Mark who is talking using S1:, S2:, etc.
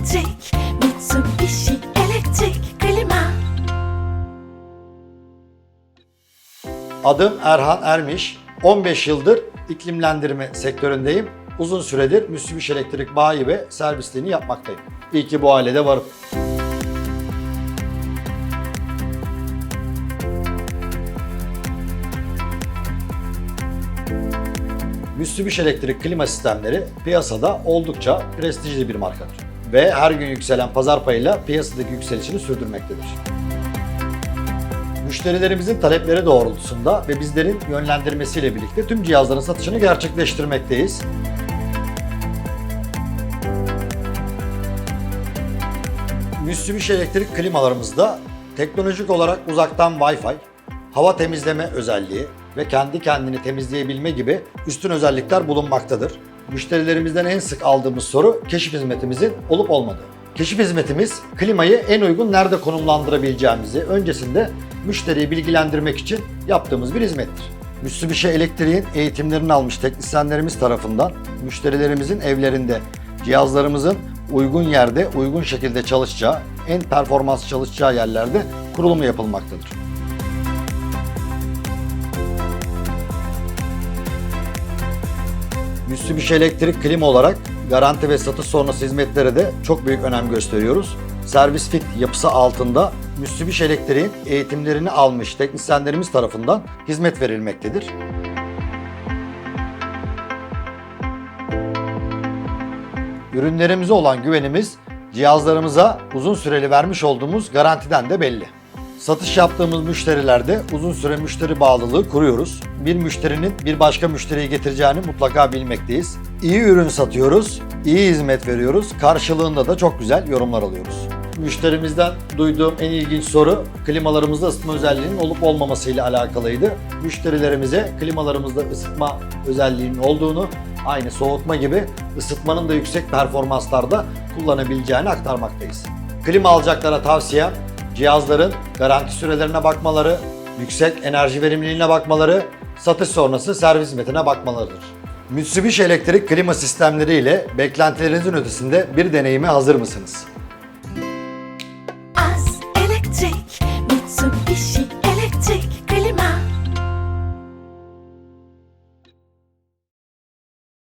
S1: elektrik Mitsubishi elektrik klima
S2: Adım Erhan Ermiş. 15 yıldır iklimlendirme sektöründeyim. Uzun süredir Mitsubishi Elektrik bayi ve servisliğini yapmaktayım. İyi ki bu ailede varım. Mitsubishi Elektrik klima sistemleri piyasada oldukça prestijli bir markadır. Ve her gün yükselen pazar payıyla piyasadaki yükselişini sürdürmektedir. Müşterilerimizin talepleri doğrultusunda ve bizlerin yönlendirmesiyle birlikte tüm cihazların satışını gerçekleştirmekteyiz. Mitsubishi elektrik klimalarımızda teknolojik olarak uzaktan Wi-Fi, hava temizleme özelliği ve kendi kendini temizleyebilme gibi üstün özellikler bulunmaktadır. Müşterilerimizden en sık aldığımız soru keşif hizmetimizin olup olmadığı. Keşif hizmetimiz klimayı en uygun nerede konumlandırabileceğimizi öncesinde müşteriyi bilgilendirmek için yaptığımız bir hizmettir. Mitsubishi Elektriğin eğitimlerini almış teknisyenlerimiz tarafından müşterilerimizin evlerinde cihazlarımızın uygun yerde, uygun şekilde çalışacağı, en performans çalışacağı yerlerde kurulumu yapılmaktadır. Mitsubishi Elektrik klima olarak garanti ve satış sonrası hizmetlere de çok büyük önem gösteriyoruz. Servis fit yapısı altında Mitsubishi Elektrik'in eğitimlerini almış teknisyenlerimiz tarafından hizmet verilmektedir. Ürünlerimize olan güvenimiz cihazlarımıza uzun süreli vermiş olduğumuz garantiden de belli. Satış yaptığımız müşterilerde uzun süre müşteri bağlılığı kuruyoruz. Bir müşterinin bir başka müşteriyi getireceğini mutlaka bilmekteyiz. İyi ürün satıyoruz, iyi hizmet veriyoruz. Karşılığında da çok güzel yorumlar alıyoruz. Müşterimizden duyduğum en ilginç soru klimalarımızda ısıtma özelliğinin olup olmamasıyla alakalıydı. Müşterilerimize klimalarımızda ısıtma özelliğinin olduğunu, aynı soğutma gibi ısıtmanın da yüksek performanslarda kullanabileceğini aktarmaktayız. Klima alacaklara tavsiyem cihazların garanti sürelerine bakmaları, yüksek enerji verimliliğine bakmaları, satış sonrası servis hizmetine bakmalarıdır. Mitsubishi elektrik klima sistemleri ile beklentilerinizin ötesinde bir deneyime hazır mısınız? Az elektrik, Mitsubishi